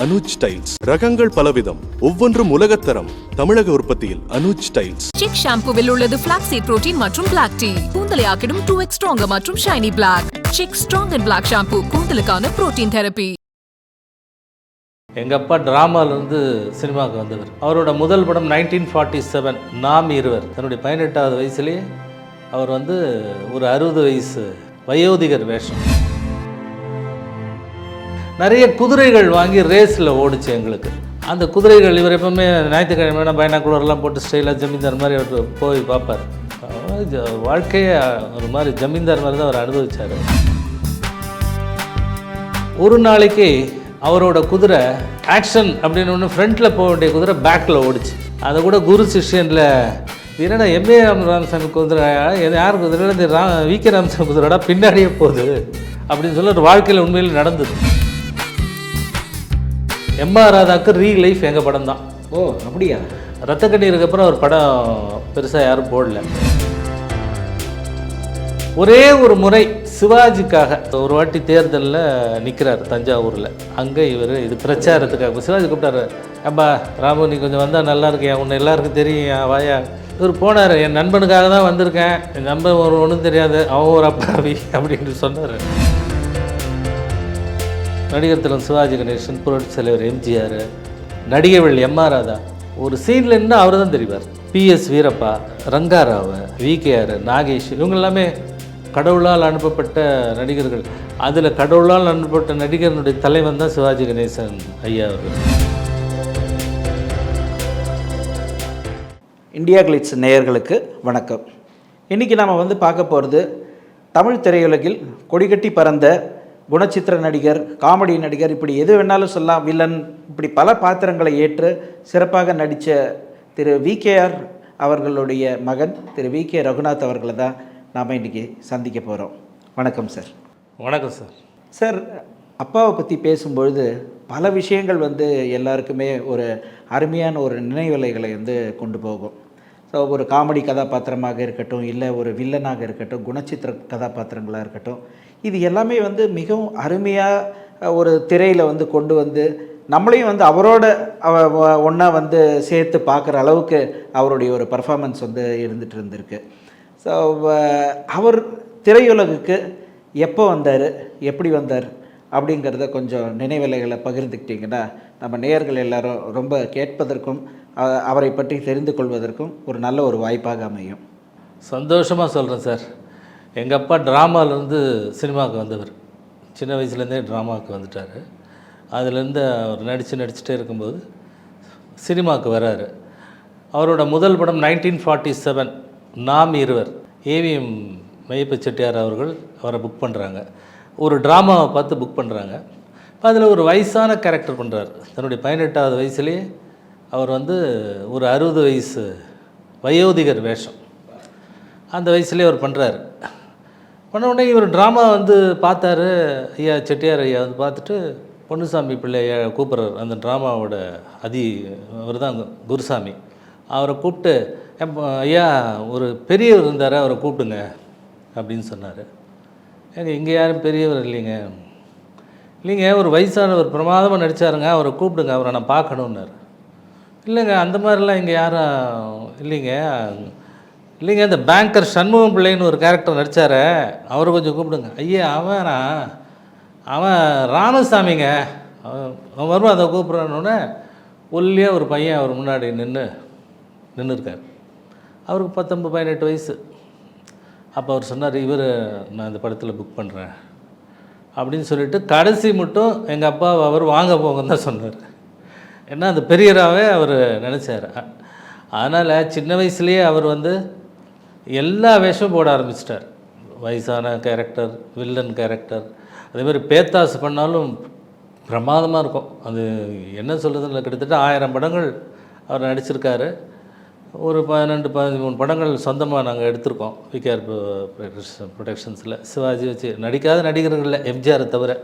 Anuj tiles. ரகங்கள் பலவிதம். ஒவ்வொன்றும் உலகத்தரம். தமிழக உற்பத்தியில் அனுஜ் டைல்ஸ். சிக் ஷாம்புவில் உள்ளது flaxseed புரோட்டீன் மற்றும் பிளாக் டீ கூந்தலை ஆக்கிடும் டூ எக்ஸ் ஸ்ட்ராங்கர் மற்றும் shiny black Chik strong and black shampoo கூந்தலுக்கான protein therapy எங்கள் அப்பா ட்ராமாலேருந்து சினிமாவுக்கு வந்தவர். அவரோட முதல் படம் நைன்டீன் ஃபார்ட்டி செவன் நாம் இருவர். தன்னுடைய பதினெட்டாவது வயசுலேயே அவர் வந்து ஒரு அறுபது வயசு வயோதிகர் வேஷம். நிறைய குதிரைகள் வாங்கி ரேஸில் ஓடிச்சு எங்களுக்கு. அந்த குதிரைகள் இவர் எப்பவுமே ஞாயிற்றுக்கிழமை பைனாக்குலர்லாம் போட்டு ஸ்டைலாக ஜமீன்தார் மாதிரி அவர் போய் பார்ப்பார். ஜ- வாழ்க்கையே ஒரு மாதிரி ஜமீன்தார் மாதிரி தான் அவர் அனுபவிச்சார். ஒரு நாளைக்கு அவரோட குதிரை ஆக்ஷன் அப்படின்னு ஒன்று ஃப்ரண்ட்டில் போக வேண்டிய குதிரை பேக்கில் ஓடிச்சு. அதை கூட குரு சிஷ்யனில் என்னடா எம்ஏ ராமசாமி குதிரை யார் குதிரை இந்த ரா வி கே ராமசாமி குதிரைடா பின்னாடியே போகுது. அப்படின்னு சொல்லி ஒரு வாழ்க்கையில் உண்மையில் நடந்தது. எம்ஆர் ராதாக்கு ரீ லைஃப் எங்கள் படம் தான் ஓ அப்படியா? ரத்த கண்ணீருக்கு அப்புறம் ஒரு படம் பெருசாக யாரும் போடல. ஒரே ஒரு முறை சிவாஜிக்காக ஒரு வாட்டி தேர்தலில் நிற்கிறார் தஞ்சாவூரில். அங்கே இவர் இது பிரச்சாரத்துக்காக. சிவாஜி கூப்பிட்டாரு அப்பா ராமு நீ கொஞ்சம் வந்தால் நல்லா இருக்கியா? உன்னை எல்லாருக்கும் தெரியும் வாயா. இவர் போனார் என் நண்பனுக்காக தான் வந்திருக்கேன். என் நண்பன் ஒரு ஒன்றும் தெரியாது அவன் ஒரு அப்பாவி அப்படின்னு சொன்னார். நடிகர் திலகம் சிவாஜி கணேசன் புரட்சி தலைவர் எம்ஜிஆர் நடிகைகள் எம்ஆர் ராதா. ஒரு சீனில் என்ன அவர் தான் தெரிவார் பிஎஸ் வீரப்பா ரங்காராவ் விகேஆர் நாகேஷ் இவங்க எல்லாமே கடவுளால் அனுப்பப்பட்ட நடிகர்கள். அதில் கடவுளால் அனுப்பப்பட்ட நடிகர்களுடைய தலைவன் தான் சிவாஜி கணேசன் ஐயா அவர்கள். இந்தியா கிளிட்ஸ் நேயர்களுக்கு வணக்கம். இன்றைக்கி நாம் வந்து பார்க்க போகிறது தமிழ் திரையுலகில் கொடிகட்டி பறந்த குணச்சித்திர நடிகர் காமெடி நடிகர் இப்படி எது வேணாலும் சொல்லலாம். வில்லன் இப்படி பல பாத்திரங்களை ஏற்று சிறப்பாக நடித்த திரு விகேஆர் அவர்களுடைய மகன் திரு வி கே ரகுநாத் அவர்களை தான் நாம் இன்றைக்கி சந்திக்க போகிறோம் வணக்கம் சார். வணக்கம் சார். சார் அப்பாவை பற்றி பேசும்பொழுது பல விஷயங்கள் வந்து எல்லாருக்குமே ஒரு அருமையான ஒரு நினைவலைகளை வந்து கொண்டு போகும். ஸோ ஒரு காமெடி கதாபாத்திரமாக இருக்கட்டும் இல்லை ஒரு வில்லனாக இருக்கட்டும் குணச்சித்திர கதாபாத்திரங்களாக இருக்கட்டும் இது எல்லாமே வந்து மிகவும் அருமையாக ஒரு திரையில் வந்து கொண்டு வந்து நம்மளையும் வந்து அவரோட ஒன்றா வந்து சேர்த்து பார்க்குற அளவுக்கு அவருடைய ஒரு பர்ஃபார்மன்ஸ் வந்து இருந்துகிட்டு இருந்திருக்கு. ஸோ அவர் திரையுலகுக்கு எப்போ வந்தார் எப்படி வந்தார் அப்படிங்கிறத கொஞ்சம் நினைவலைகளை பகிர்ந்துக்கிட்டிங்கன்னா நம்ம நேயர்கள் எல்லாரும் ரொம்ப கேட்பதற்கும் அவரை பற்றி தெரிந்து கொள்வதற்கும் ஒரு நல்ல ஒரு வாய்ப்பாக அமையும். சந்தோஷமாக சொல்கிறேன் சார். எங்கள் அப்பா ட்ராமாலேருந்து சினிமாவுக்கு வந்தவர். சின்ன வயசுலேருந்தே ட்ராமாவுக்கு வந்துட்டார். அதுலேருந்து அவர் நடித்து நடிச்சுட்டே இருக்கும்போது சினிமாவுக்கு வராரு. அவரோட முதல் படம் நைன்டீன் ஃபார்ட்டி செவன் நாம் இருவர். ஏவிஎம் மையப்ப செட்டியார் அவர்கள் அவரை புக் பண்ணுறாங்க ஒரு ட்ராமாவை பார்த்து புக் பண்ணுறாங்க அதில் ஒரு வயசான கேரக்டர் பண்ணுறார் தன்னுடைய பதினெட்டாவது வயசுலேயே அவர் வந்து ஒரு அறுபது வயசு வயோதிகர் வேஷம். அந்த வயசுலேயே அவர் பண்ணுறாரு பண்ண உடனே இவர் ட்ராமா வந்து பார்த்தாரு. ஐயா செட்டியார் ஐயா வந்து பார்த்துட்டு பொன்னுசாமி பிள்ளைய கூப்பிட்றாரு. அந்த ட்ராமாவோட அதி அவர் தான் குருசாமி. அவரை கூப்பிட்டு ஐயா ஒரு பெரியவர் இருந்தார் அவரை கூப்பிடுங்க அப்படின்னு சொன்னார். ஏங்க இங்கே யாரும் பெரியவர் இல்லைங்க. இல்லைங்க ஒரு வயசானவர் பிரமாதமாக நடிச்சாருங்க அவரை கூப்பிடுங்க அவரை நான் பார்க்கணுன்னாரு இல்லைங்க அந்த மாதிரிலாம் இங்கே யாரும் இல்லைங்க. இல்லைங்க இந்த பேங்கர் சண்முகம் பிள்ளைன்னு ஒரு கேரக்டர் நடித்தார அவரை கொஞ்சம் கூப்பிடுங்க. ஐயா அவனா? அவன் ராமசாமிங்க. அவன் அவன் வருவான் அதை கூப்பிட்றானோடனே ஒல்லியாக ஒரு பையன் அவர் முன்னாடி நின்று நின்றுருக்கார் அவருக்கு பத்தொம்பது பதினெட்டு வயசு. அப்போ அவர் சொன்னார் இவர் நான் இந்த படத்தில் புக் பண்ணுறேன் அப்படின்னு சொல்லிட்டு கடைசி மட்டும் எங்கள் அப்பா அவர் வாங்க போங்கன்னு தான் சொன்னார். ஏன்னா அந்த பெரியராகவே அவர் நினச்சார். அதனால் சின்ன வயசுலேயே அவர் வந்து எல்லா வேஷமும் போட ஆரம்பிச்சிட்டார். வயசான கேரக்டர் வில்லன் கேரக்டர் அதேமாதிரி பேத்தாஸ் பண்ணாலும் பிரமாதமாக இருக்கும். அது என்ன சொல்கிறதுல கிட்டத்தட்ட ஆயிரம் படங்கள் அவர் நடிச்சிருக்காரு. ஒரு பன்னெண்டு பதிமூணு படங்கள் சொந்தமாக நாங்கள் எடுத்திருக்கோம். விகேஆர் ப்ரொடக்ஷன்ஸில் சிவாஜி வச்சு நடிக்காத நடிகர்கள் இல்லை எம்ஜிஆரை தவிர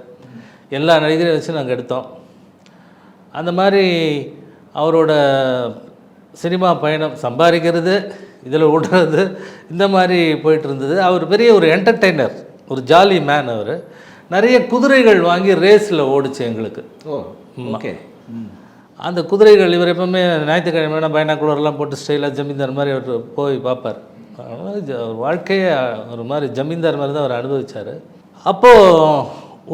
எல்லா நடிகரையும் வச்சு நாங்கள் எடுத்தோம். அந்த மாதிரி அவரோட சினிமா பயணம் சம்பாதிக்கிறது இதில் விடுறது இந்த மாதிரி போயிட்டு இருந்தது அவர் பெரிய ஒரு என்டர்டெய்னர் ஒரு ஜாலி மேன் அவர். நிறைய குதிரைகள் வாங்கி ரேஸில் ஓடிச்சு எங்களுக்கு. ஓ ஓகே அந்த குதிரைகள் இவர் எப்பவுமே ஞாயிற்றுக்கிழமை பைனாக்குலர்லாம் போட்டு ஸ்டைலாக ஜமீன்தார் மாதிரி அவர் போய் பார்ப்பார். அவர் வாழ்க்கையே ஒரு மாதிரி ஜமீன்தார் மாதிரி தான் அவர் அனுபவிச்சார். அப்போது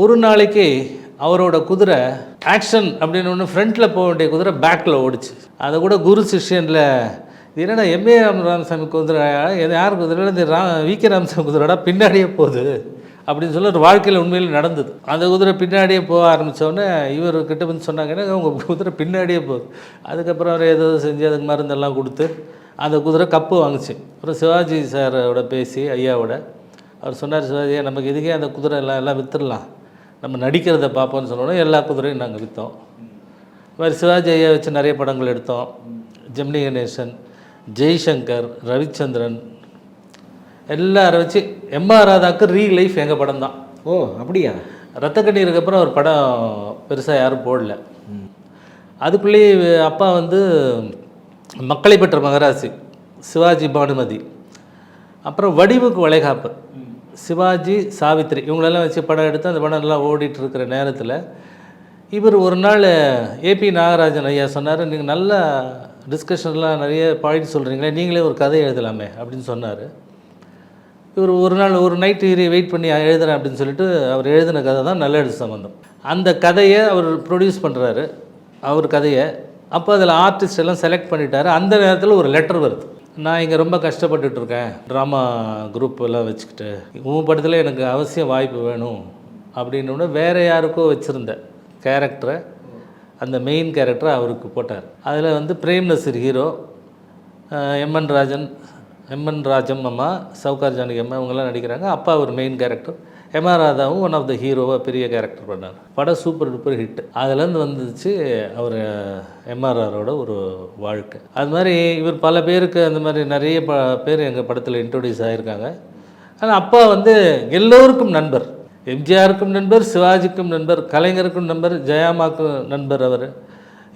ஒரு நாளைக்கு அவரோட குதிரை ஆக்ஷன் அப்படின்னு ஒன்று ஃப்ரண்ட்டில் போக வேண்டிய குதிரை பேக்கில் ஓடிச்சு. அதை கூட குரு சிஷ்யனில் இது என்னடா எம்ஏ ராமசாமி குதிரை? யார் குதிரை? இது ரா வி கே ராமசாமி குதிரைடா பின்னாடியே போகுது. அப்படின்னு சொல்லி ஒரு வாழ்க்கையில் உண்மையில் நடந்தது. அந்த குதிரை பின்னாடியே போக ஆரம்பித்தோடனே இவர் கிட்ட வந்து சொன்னாங்கன்னா உங்கள் குதிரை பின்னாடியே போகுது. அதுக்கப்புறம் அவர் ஏதோ செஞ்சு அதுக்கு மருந்தெல்லாம் கொடுத்து அந்த குதிரை கப்பு வாங்குச்சு. அப்புறம் சிவாஜி சாரோட பேசி ஐயாவோட அவர் சொன்னார் சிவாஜி நமக்கு இதுக்கே அந்த குதிரை எல்லாம் எல்லாம் விற்றுடலாம் நம்ம நடிக்கிறத பார்ப்போம்னு சொன்னோன்னே எல்லா குதிரையும் நாங்கள் விற்றோம் இது மாதிரி சிவாஜி ஐயா வச்சு நிறைய படங்கள் எடுத்தோம். ஜெமினி கணேசன் ஜெய்சங்கர் ரவிச்சந்திரன் எல்லாரை வச்சு எம்ஆர் ராதாக்கு ரீ லைஃப் எங்கள் படம் தான். ஓ அப்படியா? ரத்த கண்ணீருக்கு அப்புறம் ஒரு படம் பெருசாக யாரும் போடல. அதுக்குள்ளேயே அப்பா வந்து மக்களை பெற்ற மகராசி சிவாஜி பானுமதி. அப்புறம் வடிவுக்கு வளைகாப்பு. சிவாஜி சாவித்ரி இவங்களெல்லாம் வச்சு படம் எடுத்து அந்த படம் எல்லாம் ஓடிட்டு இருக்கிற நேரத்தில் இவர் ஒரு நாள் ஏபி நாகராஜன் ஐயா சொன்னார் நீங்கள் நல்ல டிஸ்கஷன்லாம் நிறைய பாயிண்ட் சொல்கிறீங்களே நீங்களே ஒரு கதை எழுதலாமே அப்படின்னு சொன்னார். இவர் ஒரு நாள் ஒரு நைட்டு வெயிட் பண்ணி எழுதுறேன் அப்படின்னு சொல்லிட்டு அவர் எழுதின கதை தான் நல்ல எழுத்து சம்மந்தம் அந்த கதையை அவர் ப்ரொடியூஸ் பண்ணுறாரு அவர் கதையை அப்போ அதில் ஆர்டிஸ்ட் எல்லாம் செலக்ட் பண்ணிட்டாரு. அந்த நேரத்தில் ஒரு லெட்டர் வருது. நான் இங்கே ரொம்ப கஷ்டப்பட்டுட்டு இருக்கேன். ட்ராமா குரூப் எல்லாம் வச்சுக்கிட்டு உன் படத்தில் எனக்கு அவசியம் வாய்ப்பு வேணும் அப்படின்னு வேறு யாருக்கோ வச்சுருந்தேன் கேரக்டரை அந்த மெயின் கேரக்டரை அவருக்கு போட்டார். அதில் வந்து Prem Nazir hero MN Rajan MN Rajam அம்மா சவுகார் ஜானகி அம்மா இவங்கெல்லாம் நடிக்கிறாங்க. அப்பா ஒரு மெயின் கேரக்டர் எம்ஆர் ராதாவும் ஒன் ஆஃப் த ஹீரோவாக பெரிய கேரக்டர் பண்ணார். படம் சூப்பர் டூப்பர் ஹிட் அதுலேருந்து வந்துச்சு அவர் எம்ஆர்ஆரோட ஒரு வாழ்க்கை. அது மாதிரி இவர் பல பேருக்கு அந்த மாதிரி நிறைய ப பேர் எங்கள் படத்தில் இன்ட்ரொடியூஸ் ஆகியிருக்காங்க ஆனால் அப்பா வந்து எல்லோருக்கும் நண்பர். எம்ஜிஆருக்கும் நண்பர் சிவாஜிக்கும் நண்பர் கலைஞருக்கும் நண்பர் ஜெயாமாக்கும் நண்பர் அவர்.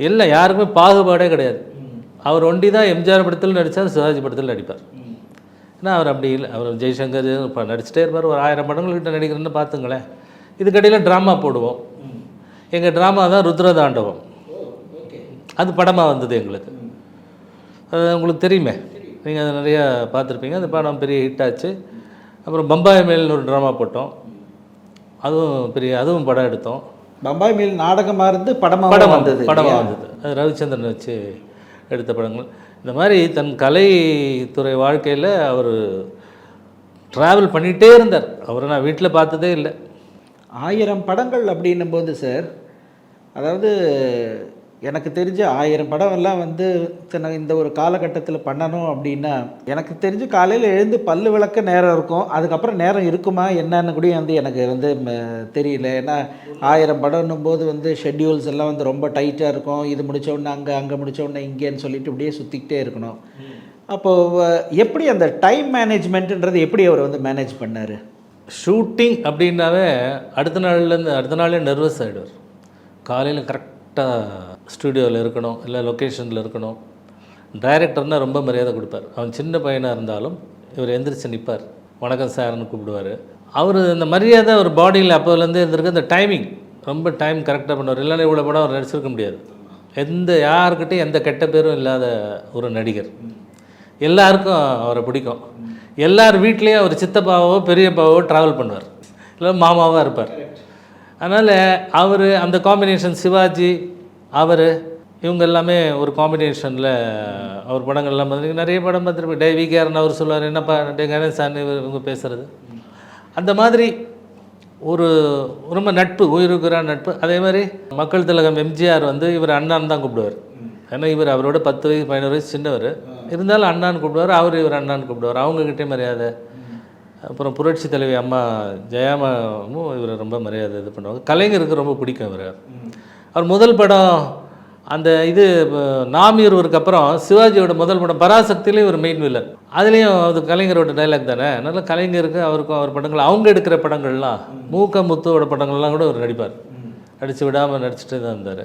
இல்லை யாருக்குமே பாகுபாடே கிடையாது. அவர் ஒண்டி தான் எம்ஜிஆர் படத்தில் நடித்தார் சிவாஜி படத்தில் நடிப்பார். ஏன்னா அவர் அப்படி இல்லை. அவர் ஜெய்சங்கர் இப்போ நடிச்சிட்டே இருப்பார். ஒரு ஆயிரம் படங்கள்கிட்ட நடிக்கிறேன்னு பார்த்துங்களேன். இதுக்கடையில் ட்ராமா போடுவோம். எங்கள் ட்ராமா தான் ருத்ரதாண்டவம். அது படமாக வந்தது எங்களுக்கு. அது உங்களுக்கு தெரியுமே. நீங்கள் அதை நிறையா பார்த்துருப்பீங்க. அந்த படம் பெரிய ஹிட் ஆச்சு. அப்புறம் பம்பாய் மேல்னு ஒரு ட்ராமா போட்டோம். அதுவும் பெரிய அதுவும் படம் எடுத்தோம். பம்பாய் மேல் நாடகமாக இருந்து படமாக படம் வந்தது படமாக வந்தது. அது ரவிச்சந்திரன் வச்சு எடுத்த படங்கள். இந்த மாதிரி தன் கலைத்துறை வாழ்க்கையில் அவர் ட்ராவல் பண்ணிகிட்டே இருந்தார். அவரை நான் வீட்டில் பார்த்ததே இல்லை. ஆயிரம் படங்கள் அப்படின்னும் போது சார் அதாவது எனக்கு தெரிஞ்ச ஆயிரம் படம் எல்லாம் வந்து இந்த ஒரு காலகட்டத்தில் பண்ணணும் அப்படின்னா எனக்கு தெரிஞ்சு காலையில் எழுந்து பல்லு விளக்க நேரம் இருக்கும். அதுக்கப்புறம் நேரம் இருக்குமா என்னன்னு கூட வந்து எனக்கு வந்து தெரியல. ஏன்னா ஆயிரம் படம்னும் போது வந்து ஷெட்யூல்ஸ் எல்லாம் வந்து ரொம்ப டைட்டாக இருக்கும். இது முடிச்ச அங்கே அங்கே முடிச்ச இங்கேன்னு சொல்லிட்டு இப்படியே சுற்றிக்கிட்டே இருக்கணும். அப்போது எப்படி அந்த டைம் மேனேஜ்மெண்ட்டுன்றது எப்படி அவர் வந்து மேனேஜ் பண்ணார்? ஷூட்டிங் அப்படின்னாவே அடுத்த நாள்லேருந்து அடுத்த நாளே நர்வஸ் ஆகிடுவார் காலையில் கரெக்ட் கரெக்டாக ஸ்டுடியோவில் இருக்கணும் இல்லை லொக்கேஷனில் இருக்கணும். டைரக்டர்னால் ரொம்ப மரியாதை கொடுப்பார். அவன் சின்ன பையனாக இருந்தாலும் இவர் எந்திரிச்சு நிற்பார் வணக்கம் சார்னு கூப்பிடுவார். அவர் இந்த மரியாதை அவர் பாடியில் அப்போதுலேருந்து இருந்திருக்கு. அந்த டைமிங் ரொம்ப டைம் கரெக்டாக பண்ணுவார். இல்லைன்னா இவ்வளோ படம் அவர் நடிச்சிருக்க முடியாது. எந்த யாருக்கிட்டையும் எந்த கெட்ட பேரும் இல்லாத ஒரு நடிகர். எல்லாருக்கும் அவரை பிடிக்கும். எல்லார் வீட்லேயும் அவர் சித்தப்பாவோ பெரியப்பாவோ ட்ராவல் பண்ணுவார். இல்லை மாமாவாக இருப்பார். அதனால் அவர் அந்த காம்பினேஷன் சிவாஜி அவர் இவங்க எல்லாமே ஒரு காம்பினேஷனில் அவர் படங்கள்லாம் பார்த்து நிறைய படம் பார்த்துருப்பேன் டே விகேரன் அவர் சொல்லுவார் என்னப்பா டே கணேசான் இவர் இவங்க பேசுகிறது அந்த மாதிரி ஒரு ரொம்ப நட்பு உயிருக்குற நட்பு. அதே மாதிரி மக்கள் திலகம் எம்ஜிஆர் வந்து இவர் அண்ணான்னு தான் கூப்பிடுவார். ஏன்னா இவர் அவரோட பத்து வயசு பதினோரு வயசு சின்னவர். இருந்தாலும் அண்ணான்னு கூப்பிடுவார் அவர் இவர் அண்ணான்னு கூப்பிடுவார். அவங்கக்கிட்டே மரியாதை. அப்புறம் புரட்சி தலைவி அம்மா ஜெயாமாவும் இவரை ரொம்ப மரியாதை இது பண்ணுவாங்க. கலைஞருக்கு ரொம்ப பிடிக்கும் இவர். அவர் முதல் படம் அந்த இது அஹ், நாம் இருவருக்கு அப்புறம் சிவாஜியோட முதல் படம் பராசக்தியிலையும் இவர் மெயின் வில்லன் அதுலேயும் அது கலைஞரோட டைலாக் தானே? அதனால கலைஞருக்கு அவருக்கும் அவர் படங்கள் அவங்க எடுக்கிற படங்கள்லாம் மூக்க முத்துவோட படங்கள்லாம் கூட அவர் நடிப்பார். நடித்து விடாமல் நடிச்சுட்டு தான் இருந்தார்.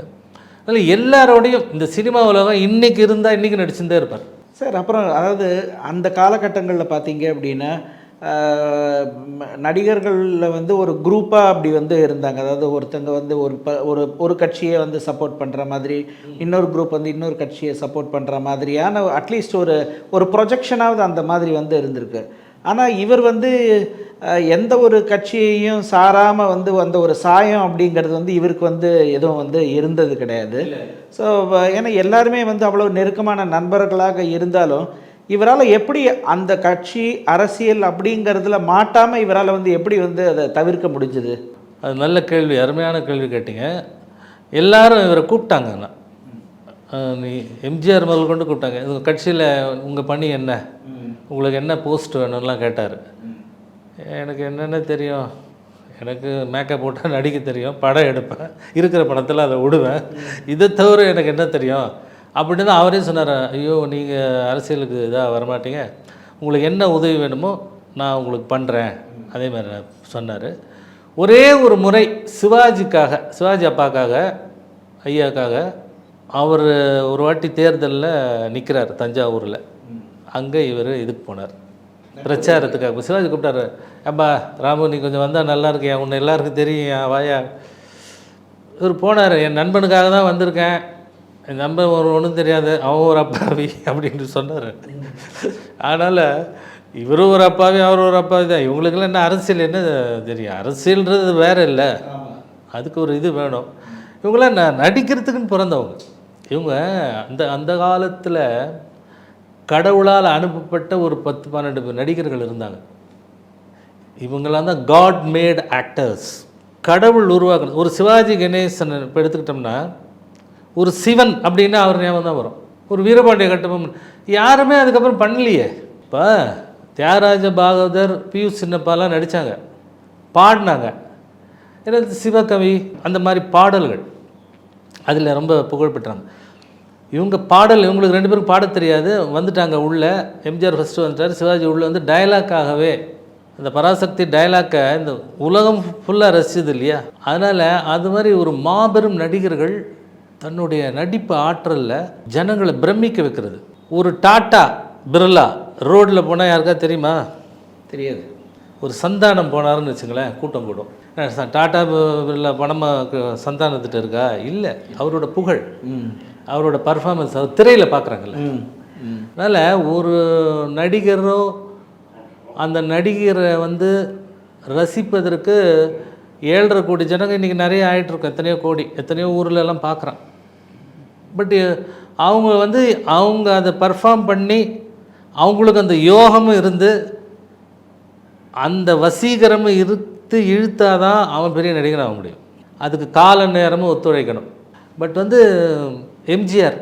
அதனால் எல்லாரோடையும் இந்த சினிமா உலகம் இன்றைக்கி இருந்தால் இன்றைக்கி நடிச்சுட்டே இருப்பார். சார் அப்புறம் அதாவது அந்த காலகட்டங்களில் பார்த்தீங்க அப்படின்னா நடிகர்களில் வந்து ஒரு குரூப்பாக அப்படி வந்து இருந்தாங்க. அதாவது ஒருத்தங்க வந்து ஒரு ப ஒரு ஒரு கட்சியை வந்து சப்போர்ட் பண்ணுற மாதிரி இன்னொரு குரூப் வந்து இன்னொரு கட்சியை சப்போர்ட் பண்ணுற மாதிரியான அட்லீஸ்ட் ஒரு ஒரு ப்ரொஜெக்ஷனாவது அந்த மாதிரி வந்து இருந்திருக்கு. ஆனால் இவர் வந்து எந்த ஒரு கட்சியையும் சாராமல் வந்து அந்த ஒரு சாயம் அப்படிங்கிறது வந்து இவருக்கு வந்து எதுவும் வந்து இருந்தது கிடையாது. ஸோ ஏன்னா எல்லாருமே வந்து அவ்வளோ நெருக்கமான நண்பர்களாக இருந்தாலும் இவரால் எப்படி அந்த கட்சி அரசியல் அப்படிங்கிறதுல மாட்டாமல் இவரால் வந்து எப்படி வந்து அதை தவிர்க்க முடிஞ்சுது? அது நல்ல கேள்வி அருமையான கேள்வி கேட்டீங்க. எல்லாரும் இவரை கூப்பிட்டாங்க நான் நீ எம்ஜிஆர் முதல் கொண்டு கூப்பிட்டாங்க. உங்கள் கட்சியில் உங்கள் பணி என்ன? உங்களுக்கு என்ன போஸ்ட் வேணும்லாம் கேட்டார். எனக்கு என்னென்ன தெரியும்? எனக்கு மேக்கப் போட்டால் நடிக்க தெரியும் படம் எடுப்பேன் இருக்கிற படத்தில் அதை விடுவேன். இதை தவிர எனக்கு என்ன தெரியும்? அப்படின்னு தான் அவரே சொன்னார் ஐயோ நீங்கள் அரசியலுக்கு இதாக வரமாட்டீங்க. உங்களுக்கு என்ன உதவி வேணுமோ நான் உங்களுக்கு பண்ணுறேன் அதே மாதிரி சொன்னார். ஒரே ஒரு முறை சிவாஜிக்காக சிவாஜி அப்பாக்காக ஐயாக்காக அவர் ஒரு வாட்டி தேர்தலில் நிற்கிறார் தஞ்சாவூரில். அங்கே இவர் இதுக்கு போனார். பிரச்சாரத்துக்காக சிவாஜி கூப்பிட்டாரு அப்பா ராமு நீ கொஞ்சம் வந்தால் நல்லா இருக்கியா? உன்னை எல்லாருக்கும் தெரியும் வாயா. இவர் போனார் என் நண்பனுக்காக தான் வந்திருக்கேன். என் ஒரு ஒன்றும் தெரியாது அவன் ஒரு அப்பாவி அப்படின்னு சொன்னார். அதனால் இவரும் ஒரு அப்பாவி அவர் ஒரு அப்பாவி தான். இவங்களுக்கெல்லாம் என்ன அரசியல் என்ன தெரியும்? அரசியல்ன்றது வேற இல்லை. அதுக்கு ஒரு இது வேணும். இவங்களாம் நான் நடிக்கிறதுக்குன்னு பிறந்தவங்க. இவங்க அந்த அந்த காலத்தில் கடவுளால் அனுப்பப்பட்ட ஒரு பத்து பன்னெண்டு பேர் நடிகர்கள் இருந்தாங்க. இவங்களாம் தான் காட் மேட் ஆக்டர்ஸ் கடவுள் உருவாக்கணும் ஒரு சிவாஜி கணேசன் இப்போ எடுத்துக்கிட்டோம்னா ஒரு சிவன் அப்படின்னா அவர் ஞாபகம் தான் வரும். ஒரு வீரபாண்டிய கட்டபொம்மன். யாருமே அதுக்கப்புறம் பண்ணலையே. இப்போ தியாகராஜ பாகவதர் பியூஷ் சின்னப்பாலாம் நடித்தாங்க பாடினாங்க. ஏன்னா சிவகவி அந்த மாதிரி பாடல்கள் அதில் ரொம்ப புகழ் பெற்றாங்க. இவங்க பாடல் இவங்களுக்கு ரெண்டு பேரும் பாட தெரியாது. வந்துட்டாங்க உள்ளே. எம்ஜிஆர் ஃபஸ்ட்டு வந்துட்டார். சிவாஜி உள்ளே வந்து டயலாக்காகவே அந்த பராசக்தி டயலாக்கை இந்த உலகம் ஃபுல்லாக ரசிச்சது இல்லையா? அதனால் அது மாதிரி ஒரு மாபெரும் நடிகர்கள் தன்னுடைய நடிப்பு ஆற்றலில் ஜனங்களை பிரமிக்க வைக்கிறது. ஒரு டாட்டா பிர்லா ரோட்டில் போனால் யாருக்கா தெரியுமா? தெரியாது. ஒரு சந்தானம் போனாருன்னு வச்சுங்களேன் கூட்டம் கூடும். என்ன, ச- டாடா பிர்லா பணமாக சந்தானத்திட்ட இருக்கா? இல்லை. அவரோட புகழ். அவரோட பர்ஃபார்மன்ஸ் அவர் திரையில் பார்க்குறாங்கல்ல அதனால் ஒரு நடிகரோ அந்த நடிகரை வந்து ரசிப்பதற்கு ஏழரை கோடி ஜனங்க இன்றைக்கி நிறைய ஆயிட்டிருக்கும். எத்தனையோ கோடி எத்தனையோ ஊர்ல எல்லாம் பார்க்குறான் பட் uh, அவங்க வந்து அவங்க அதை பர்ஃபார்ம் பண்ணி அவங்களுக்கு அந்த யோகமும் இருந்து அந்த வசீகரமும் இருத்து தான் அவன் பெரிய நடிகன் ஆக முடியும். அதுக்கு கால நேரமும் ஒத்துழைக்கணும். பட் வந்து எம்ஜிஆர்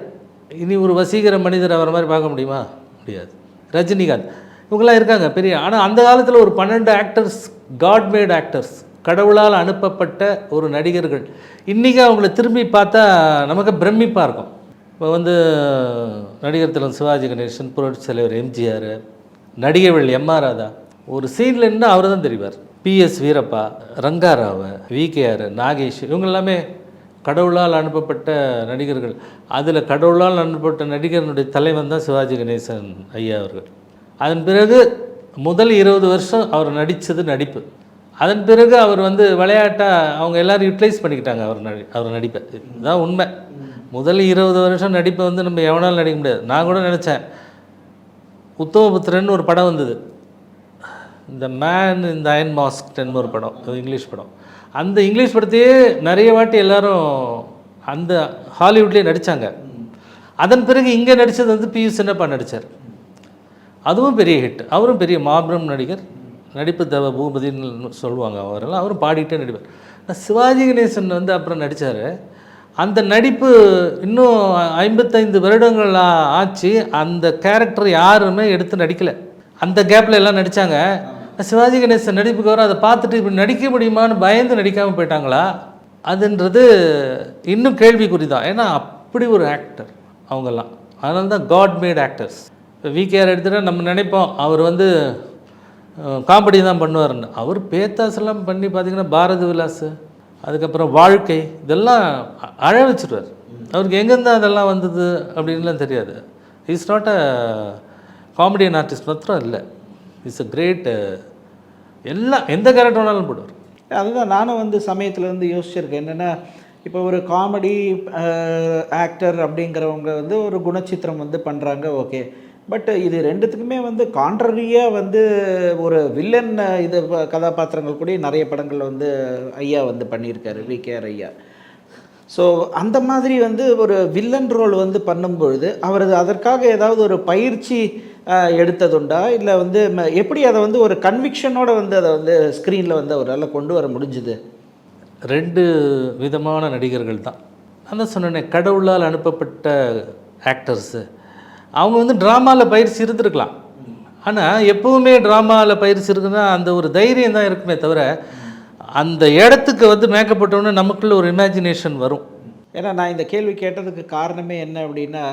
இனி ஒரு வசீகர மனிதர் அவரை மாதிரி பார்க்க முடியுமா? முடியாது. ரஜினிகாந்த். இவங்கெல்லாம் இருக்காங்க பெரிய ஆனால் அந்த காலத்தில் ஒரு பன்னெண்டு ஆக்டர்ஸ் காட் மேட் ஆக்டர்ஸ் கடவுளால் அனுப்பப்பட்ட ஒரு நடிகர்கள். இன்றைக்கி அவங்கள திரும்பி பார்த்தா நமக்கு பிரமிப்பாக இருக்கும். இப்போ வந்து நடிகர் திலகம் சிவாஜி கணேசன் புரட்சி தலைவர் எம்ஜிஆர் நடிகர்கள் எம்ஆர் ராதா. ஒரு சீனில் நின்று அவர் தான் தெரிவார் பிஎஸ் வீரப்பா ரங்காராவ் விகேஆர் நாகேஷ் இவங்க எல்லாமே கடவுளால் அனுப்பப்பட்ட நடிகர்கள். அதில் கடவுளால் அனுப்பப்பட்ட நடிகர்களுடைய தலைவன் தான் சிவாஜி கணேசன் ஐயா அவர்கள். அதன் பிறகு முதல் இருபது வருஷம் அவர் நடித்தது நடிப்பு. அதன் பிறகு அவர் வந்து விளையாட்டாக அவங்க எல்லாரும் யூட்டிலைஸ் பண்ணிக்கிட்டாங்க அவர் நடி அவர் நடிப்பை. இதுதான் உண்மை. முதல் இருபது வருஷம் நடிப்பை வந்து நம்ம எவனாலும் நடிக்க முடியாது. நான் கூட நினச்சேன். உத்தமபுத்திரன் ஒரு படம் வந்தது. இந்த மேன் இந்த அயன் மாஸ்க்னு ஒரு படம். அது இங்கிலீஷ் படம். அந்த இங்கிலீஷ் படத்தையே நிறைய வாட்டி எல்லோரும் அந்த ஹாலிவுட்லேயே நடித்தாங்க அதன் பிறகு இங்கே நடித்தது வந்து பியூ சின்னப்பா நடித்தார் அதுவும் பெரிய ஹிட் அவரும் பெரிய மாபெரும் நடிகர். நடிப்பு தவ பூபதின்னு சொல்லுவாங்க அவரெல்லாம். அவரும் பாடிட்டே நடிப்பார். ஆனால் சிவாஜி கணேசன் வந்து அப்புறம் நடித்தார் அந்த நடிப்பு இன்னும் ஐம்பத்தைந்து வருடங்கள் ஆச்சு. அந்த கேரக்டர் யாருமே எடுத்து நடிக்கலை. அந்த கேப்பில் எல்லாம் நடித்தாங்க சிவாஜி கணேசன் நடிப்புக்கு வர அதை பார்த்துட்டு இப்படி நடிக்க முடியுமான்னு பயந்து நடிக்காமல் போயிட்டாங்களா? அதுன்றது இன்னும் கேள்விக்குறி தான் ஏன்னா அப்படி ஒரு ஆக்டர் அவங்கெல்லாம். அதனால தான் காட் மேட் ஆக்டர்ஸ் இப்போ விகேஆர் எடுத்துகிட்டா நம்ம நினைப்போம் அவர் வந்து காமெடி தான் பண்ணுவாருன்னு. அவர் பேத்தாஸ் எல்லாம் பண்ணி பார்த்தீங்கன்னா பாரதி விலாஸ் அதுக்கப்புறம் வாழ்க்கை இதெல்லாம் அ- அழ வச்சிருவார். அவருக்கு எங்கேருந்து அதெல்லாம் வந்தது அப்படின்லாம் தெரியாது. Is not a comedian artist மாத்திரம் இல்லை. இஸ் அ கிரேட் எல்லாம் எந்த கேரக்டர் வேணாலும் போடுவார். அதுதான் நானும் வந்து சமயத்தில் வந்து யோசிச்சிருக்கேன். என்னென்னா இப்போ ஒரு காமெடி ஆக்டர் அப்படிங்கிறவங்க வந்து ஒரு குணச்சித்திரம் வந்து பண்ணுறாங்க ஓகே. பட் இது ரெண்டுத்துக்குமே வந்து கான்ட்ரரியாக வந்து ஒரு வில்லன் இது கதாபாத்திரங்கள் கூட நிறைய படங்கள் வந்து ஐயா வந்து பண்ணியிருக்காரு வி. கேஆர் ஐயா ஸோ அந்த மாதிரி வந்து ஒரு வில்லன் ரோல் வந்து பண்ணும்பொழுது அவர் அதற்காக ஏதாவது ஒரு பயிற்சி எடுத்ததுண்டா? இல்லை வந்து ம- எப்படி அதை வந்து ஒரு கன்விக்ஷனோட வந்து அதை வந்து ஸ்க்ரீனில் வந்து அவரால் கொண்டு வர முடிஞ்சுது? ரெண்டு விதமான நடிகர்கள் தான். அதான் சொன்னேன் கடவுளால் அனுப்பப்பட்ட ஆக்டர்ஸு அவங்க வந்து ட்ராமாவில் பயிற்சி இருந்திருக்கலாம். ஆனால் எப்பவுமே ட்ராமாவில் பயிற்சி இருக்குன்னா அந்த ஒரு தைரியம் தான் இருக்குமே தவிர அந்த இடத்துக்கு வந்து மேக்கப்பட்டோன்னே நமக்குள்ள ஒரு இமேஜினேஷன் வரும். ஏன்னா நான் இந்த கேள்வி கேட்டதுக்கு காரணமே என்ன அப்படின்னா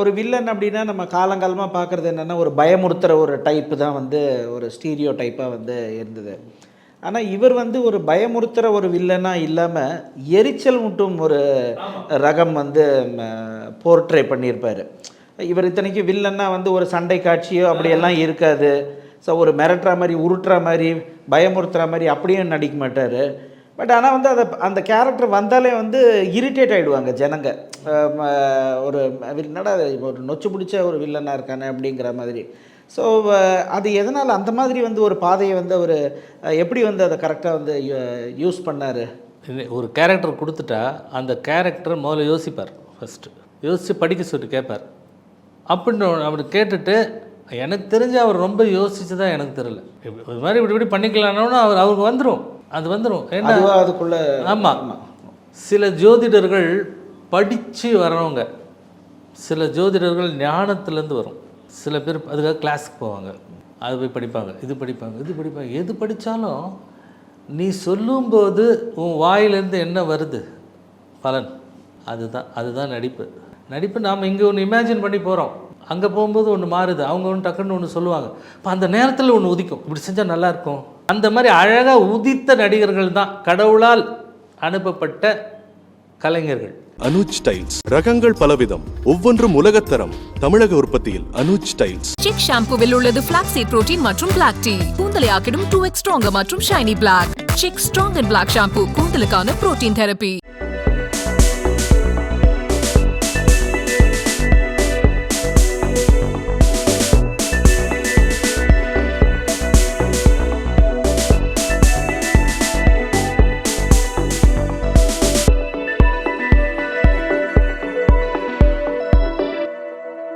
ஒரு வில்லன் அப்படின்னா நம்ம காலங்காலமாக பார்க்குறது என்னென்னா ஒரு பயமுறுத்துகிற ஒரு டைப்பு தான் வந்து ஒரு ஸ்டீரியோ டைப்பாக வந்து இருந்தது. ஆனால் இவர் வந்து ஒரு பயமுறுத்துகிற ஒரு வில்லனாக இல்லாமல் எரிச்சல் முட்டும் ஒரு ரகம் வந்து போர்ட்ரே பண்ணியிருப்பார். இவர் இத்தனைக்கு வில்லன்னா வந்து ஒரு சண்டை காட்சியோ அப்படியெல்லாம் இருக்காது. ஸோ ஒரு மிரட்டுற மாதிரி உருட்டுற மாதிரி பயமுறுத்துற மாதிரி அப்படியும் நடிக்க மாட்டார். பட் ஆனால் வந்து அதை அந்த கேரக்டர் வந்தாலே வந்து இரிட்டேட் ஆகிடுவாங்க ஜனங்க. ஒரு என்னடா ஒரு நொச்சு பிடிச்ச ஒரு வில்லனாக இருக்கானே அப்படிங்கிற மாதிரி. ஸோ அது எதனால் அந்த மாதிரி வந்து ஒரு பாதையை வந்து அவர் எப்படி வந்து அதை கரெக்டாக வந்து யூஸ் பண்ணார்? ஒரு கேரக்டர் கொடுத்துட்டா அந்த கேரக்டர் முதல்ல யோசிப்பார் ஃபஸ்ட்டு யோசித்து படிக்க சொல்லிட்டு கேட்பார். அப்படின்னு அப்படி கேட்டுட்டு எனக்கு தெரிஞ்சு அவர் ரொம்ப யோசிச்சு தான் எனக்கு தெரியல. ஒரு மாதிரி இப்படி இப்படி பண்ணிக்கலாம்னு அவர் அவருக்கு வந்துடும் அது வந்துடும் ஏன்னா அதுக்குள்ளே ஆமாம் சில ஜோதிடர்கள் படித்து வரவங்க சில ஜோதிடர்கள் ஞானத்துலேருந்து வரும். சில பேர் அதுக்காக கிளாஸுக்கு போவாங்க. அது போய் படிப்பாங்க இது படிப்பாங்க இது படிப்பாங்க. எது படித்தாலும் நீ சொல்லும்போது உன் வாயிலேருந்து என்ன வருது? பலன். அதுதான் அதுதான் நடிப்பு. நடிப்பு நாம் இங்கே ஒன்று இமேஜின் பண்ணி போகிறோம் அங்கே போகும்போது ஒன்று மாறுது. அவங்க ஒன்று டக்குன்னு ஒன்று சொல்லுவாங்க. இப்போ அந்த நேரத்தில் ஒன்று உதிக்கும். இப்படி செஞ்சால் நல்லாயிருக்கும் அந்த மாதிரி அழகாக உதித்த நடிகர்கள் தான் கடவுளால் அனுப்பப்பட்ட கலைஞர்கள். அனுஜ் டைல்ஸ் ரகங்கள் பலவிதம். ஒவ்வொன்றும் உலகத்தரம். தமிழக உற்பத்தியில் அனுஜ் டைல்ஸ் சிக் ஷாம்புவில் உள்ளது பிளாக்ஸீட் புரோட்டீன் மற்றும் பிளாக் டீ கூந்தலை ஆக்கிடும் டூ எக்ஸ் ஸ்ட்ராங்கர் மற்றும் shiny black Chik strong and black shampoo கூந்தலுக்கான protein therapy